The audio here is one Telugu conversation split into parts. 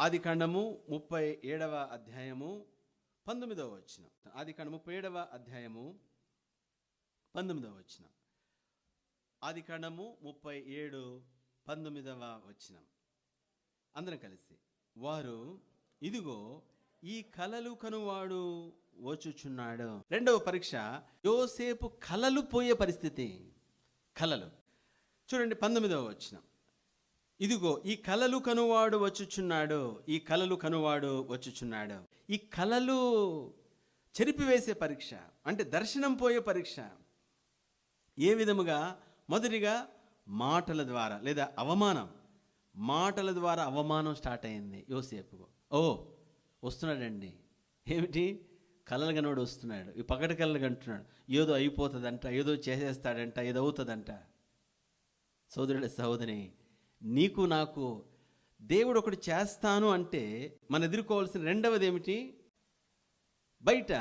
ఆది కాండము ముప్పై ఏడవ అధ్యాయము పంతొమ్మిదవ వచ్చిన ఆది కాండ ముప్పై ఏడవ అధ్యాయము పంతొమ్మిదవ వచ్చిన ఆది కాండము ముప్పై ఏడు పంతొమ్మిదవ వచ్చిన అందరం కలిసి వారు ఇదిగో ఈ కలలు కనువాడు వచ్చుచున్నాడు. రెండవ పరీక్ష యోసేపు కలలు పోయే పరిస్థితి. కలలు. చూడండి పంతొమ్మిదవ వచ్చినాం ఇదిగో ఈ కలలు కనువాడు వచ్చుచున్నాడు ఈ కలలు కనువాడు వచ్చుచున్నాడు. ఈ కలలు చెరిపివేసే పరీక్ష అంటే దర్శనం పోయే పరీక్ష ఏ విధముగా? మొదటిగా మాటల ద్వారా లేదా అవమానం. మాటల ద్వారా అవమానం స్టార్ట్ అయింది యోసేపుకు. ఓ వస్తున్నాడండి. ఏమిటి? కలలు కనోడు వస్తున్నాడు. ఈ పగటి కలలు కంటున్నాడు. ఏదో అయిపోతుందంట ఏదో చేసేస్తాడంట ఏదో అవుతుందంట. సోదరుడి సహోదరి నీకు నాకు దేవుడు ఒకటి చేస్తాను అంటే మనం ఎదుర్కోవాల్సిన రెండవది ఏమిటి బయట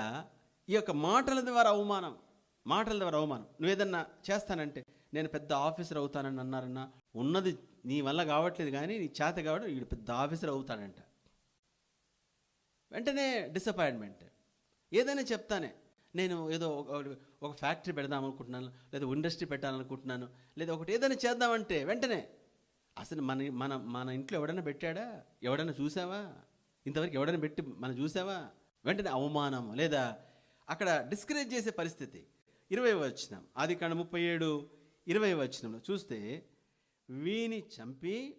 ఈ యొక్క మాటల ద్వారా అవమానం మాటల ద్వారా అవమానం. నువ్వు ఏదన్నా చేస్తానంటే నేను పెద్ద ఆఫీసర్ అవుతానని అన్నారన్నా ఉన్నది నీ వల్ల కావట్లేదు కానీ నీ చేత కావడం వీడు పెద్ద ఆఫీసర్ అవుతానంట వెంటనే డిసప్పాయింట్మెంట్ ఏదైనా చెప్తానే. నేను ఏదో ఒక ఫ్యాక్టరీ పెడదాం అనుకుంటున్నాను లేదా ఇండస్ట్రీ పెట్టాలనుకుంటున్నాను లేదా ఒకటి ఏదైనా చేద్దామంటే వెంటనే అసలు మన మన మన ఇంట్లో ఎవడైనా పెట్టాడా? ఎవడైనా చూసావా? ఇంతవరకు ఎవడైనా పెట్టి మనం చూసావా? వెంటనే అవమానం లేదా? అక్కడ డిస్కరేజ్ చేసే పరిస్థితి. ఇరవై వచ్చినాం ఆది కాండ ముప్పై ఏడు ఇరవై వచ్చినంలో చూస్తే వీని చంపి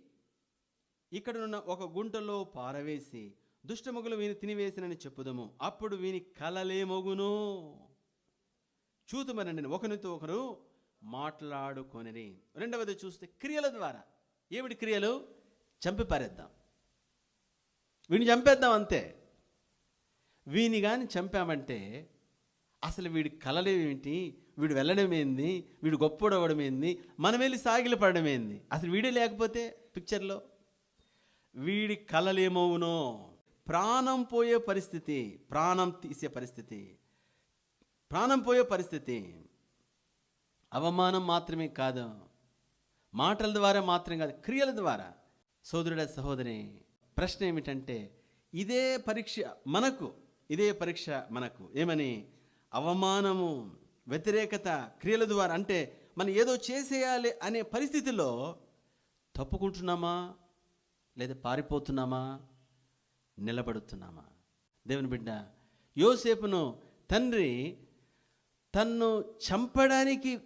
ఇక్కడనున్న ఒక గుంటలో పారవేసి దుష్టముగులు వీని తినివేసినని చెప్పుదము. అప్పుడు వీని కలలేమొగును చూతుమనండి ఒకరితో ఒకరు మాట్లాడుకొనిరి. రెండవది చూస్తే క్రియల ద్వారా. ఏమిటి క్రియలు? చంపి పారేద్దాం. వీడిని చంపేద్దాం అంతే. వీని కానీ చంపామంటే అసలు వీడి కలలేమిటి వీడు వెళ్ళడమేంది వీడు గొప్పడవడం ఏంది? మనం వెళ్ళి సాగిలి పడడం ఏంది? అసలు వీడే లేకపోతే పిక్చర్లో? వీడి కలలేమవునో? ప్రాణం పోయే పరిస్థితి ప్రాణం తీసే పరిస్థితి ప్రాణం పోయే పరిస్థితి. అవమానం మాత్రమే కాదు. మాటల ద్వారా మాత్రం కాదు క్రియల ద్వారా. సోదరుడ సహోదరి ప్రశ్న ఏమిటంటే ఇదే పరీక్ష మనకు ఇదే పరీక్ష మనకు. ఏమని? అవమానము వ్యతిరేకత క్రియల ద్వారా. అంటే మనం ఏదో చేసేయాలి అనే పరిస్థితిలో తప్పుకుంటున్నామా? లేదా పారిపోతున్నామా? నిలబడుతున్నామా? దేవుని బిడ్డ యోసేపును తండ్రి తన్ను చంపడానికి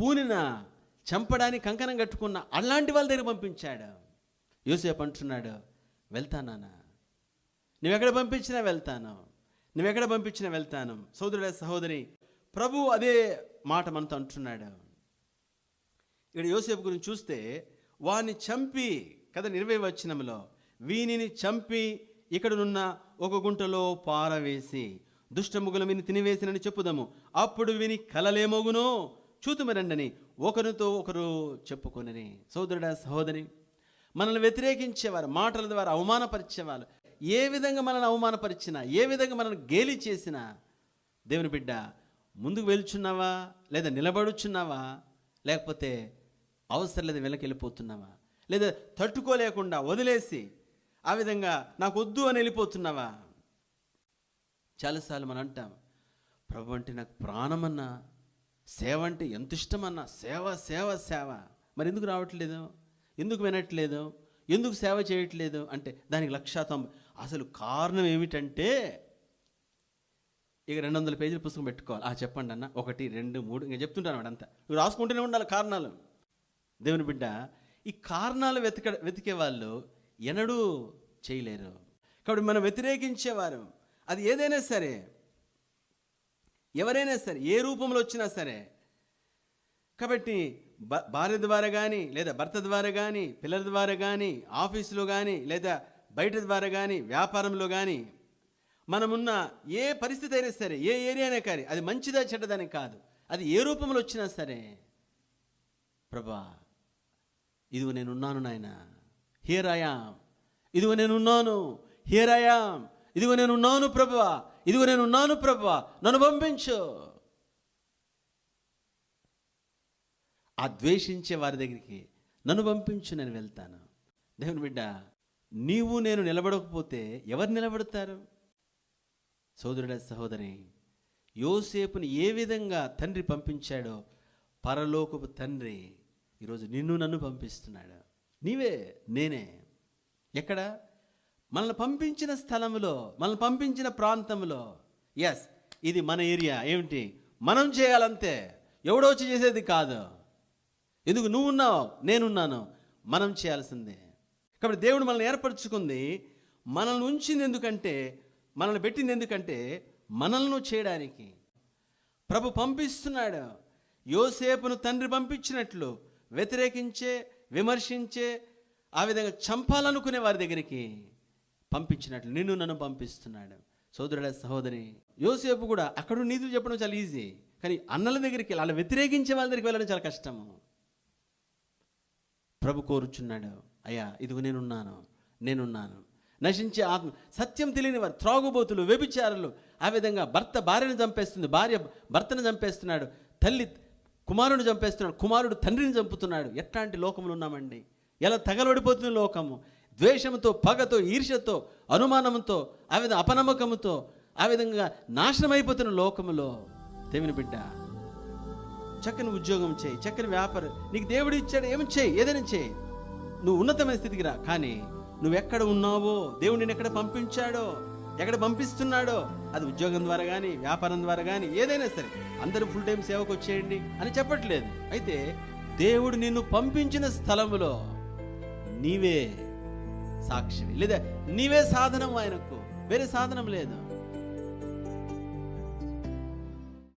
పూనిన చంపడానికి కంకణం కట్టుకున్న అలాంటి వాళ్ళ దగ్గర పంపించాడు. యూసేపు అంటున్నాడు వెళ్తానా నువ్వెక్కడ పంపించినా వెళ్తాను. నువ్వెక్కడ పంపించినా వెళ్తాను. సోదరుడ సహోదరి ప్రభు అదే మాట మనతో అంటున్నాడు. ఇక్కడ యోసేపు గురించి చూస్తే వాని చంపి కదా ఇరవై వచ్చినంలో వీనిని చంపి ఇక్కడనున్న ఒక గుంటలో పారవేసి దుష్టముగుల విని తినివేసినని చెప్పుదాము. అప్పుడు విని కలలేమోగునో? చూతుమిరండని ఒకరితో ఒకరు చెప్పుకొనని సోదరుడా సహోదరి మనల్ని వ్యతిరేకించేవారు మాటల ద్వారా అవమానపరిచేవారు ఏ విధంగా మనల్ని అవమానపరిచినా ఏ విధంగా మనల్ని గేలి చేసినా దేవుని బిడ్డ ముందుకు వెళ్చున్నావా? లేదా నిలబడుచున్నావా? లేకపోతే అవసరం లేదు వెళ్ళకెళ్ళిపోతున్నావా లేదా తట్టుకోలేకుండా వదిలేసి ఆ విధంగా నాకు వద్దు అని వెళ్ళిపోతున్నావా? చాలాసార్లు మనం అంటాం ప్రభు అంటే నాకు ప్రాణమన్నా సేవ అంటే ఎంత ఇష్టమన్నా? సేవ సేవ సేవ. మరి ఎందుకు రావట్లేదు? ఎందుకు వినట్లేదు? ఎందుకు సేవ చేయట్లేదు? అంటే దానికి లక్షా తొంభై. అసలు కారణం ఏమిటంటే ఇక రెండు వందల పేజీల పుస్తకం పెట్టుకోవాలి. ఆ చెప్పండి అన్న. ఒకటి రెండు మూడు. ఇంకా చెప్తుంటాను అంతా. నువ్వు రాసుకుంటూనే ఉండాలి కారణాలు. దేవుని బిడ్డ ఈ కారణాలు వెతక వెతికే వాళ్ళు ఎన్నడూ చేయలేరు. కాబట్టి మనం వ్యతిరేకించేవారు. అది ఏదైనా సరే ఎవరైనా సరే ఏ రూపంలో వచ్చినా సరే కాబట్టి భార్య ద్వారా కానీ లేదా భర్త ద్వారా కానీ పిల్లల ద్వారా కానీ ఆఫీసులో కానీ లేదా బయట ద్వారా కానీ వ్యాపారంలో కానీ మనమున్న ఏ పరిస్థితి అయినా సరే ఏ ఏరియా అయినా కానీ అది మంచిదా చెడ్డదని కాదు. అది ఏ రూపంలో వచ్చినా సరే ప్రభా ఇదిగో నేను ఉన్నాను నాయన హియర్ ఇదిగో నేను ఉన్నాను ఇదిగో నేను ఉన్నాను ప్రభా. ఇదిగో నేను ఉన్నాను ప్రభా నన్ను పంపించు. ఆ ద్వేషించే వారి దగ్గరికి నన్ను పంపించు నేను వెళ్తాను. దేవుని బిడ్డ నీవు నేను నిలబడకపోతే ఎవరు నిలబడతారు? సోదరుడ సహోదరి యోసేపుని ఏ విధంగా తండ్రి పంపించాడో పరలోకపు తండ్రి ఈరోజు నిన్ను నన్ను పంపిస్తున్నాడు. నీవే నేనే. ఎక్కడ? మనల్ని పంపించిన స్థలంలో మనల్ని పంపించిన ప్రాంతంలో ఎస్ ఇది మన ఏరియా. ఏమిటి? మనం చేయాలంతే. ఎవడో వచ్చి చేసేది కాదు. ఎందుకు? నువ్వు ఉన్నావు నేనున్నాను మనం చేయాల్సిందే. కాబట్టి దేవుడు మనల్ని ఏర్పరచుకుంది. మనల్ని ఉంచింది ఎందుకంటే మనల్ని పెట్టింది ఎందుకంటే మనల్ని చేయడానికి. ప్రభు పంపిస్తున్నాడు. యోసేపును తండ్రి పంపించినట్లు వ్యతిరేకించే విమర్శించే ఆ విధంగా చంపాలనుకునే వారి దగ్గరికి. పంపించినట్లు నిన్ను నన్ను పంపిస్తున్నాడు. సోదరుడ సహోదరి యోసేపు కూడా అక్కడ నీతులు చెప్పడం చాలా ఈజీ కానీ అన్నల దగ్గరికి అలా వ్యతిరేకించే వాళ్ళ దగ్గరికి వెళ్ళడం చాలా కష్టము. ప్రభు కోరుచున్నాడు అయ్యా ఇదిగో నేనున్నాను నేనున్నాను. నశించే ఆత్మ సత్యం తెలియని వారు త్రాగుబోతులు వ్యభిచారులు ఆ విధంగా భర్త భార్యను చంపేస్తుంది భార్య భర్తను చంపేస్తున్నాడు తల్లి కుమారుడు చంపేస్తున్నాడు కుమారుడు తండ్రిని చంపుతున్నాడు. ఎట్లాంటి లోకములు ఉన్నామండి? ఎలా తగలబడిపోతుంది లోకము? ద్వేషంతో పగతో ఈర్ష్యతో అనుమానంతో ఆ విధంగా అపనమ్మకంతో ఆ విధంగా నాశనమైపోతున్న లోకములో దేవుని బిడ్డ చక్కని ఉద్యోగం చేయి చక్కని వ్యాపారం నీకు దేవుడు ఇచ్చాడు ఏమి చేయి ఏదైనా చేయి. నువ్వు ఉన్నతమైన స్థితికి రా కానీ నువ్వు ఎక్కడ ఉన్నావో దేవుడు నేను ఎక్కడ పంపించాడో ఎక్కడ పంపిస్తున్నాడో అది ఉద్యోగం ద్వారా కానీ వ్యాపారం ద్వారా కానీ ఏదైనా సరే అందరూ ఫుల్ టైం సేవకు వచ్చేయండి అని చెప్పట్లేదు. అయితే దేవుడు నిన్ను పంపించిన స్థలములో నీవే సాక్షి లేదా నీవే సాధనం ఆయనకు. వేరే సాధనం లేదు.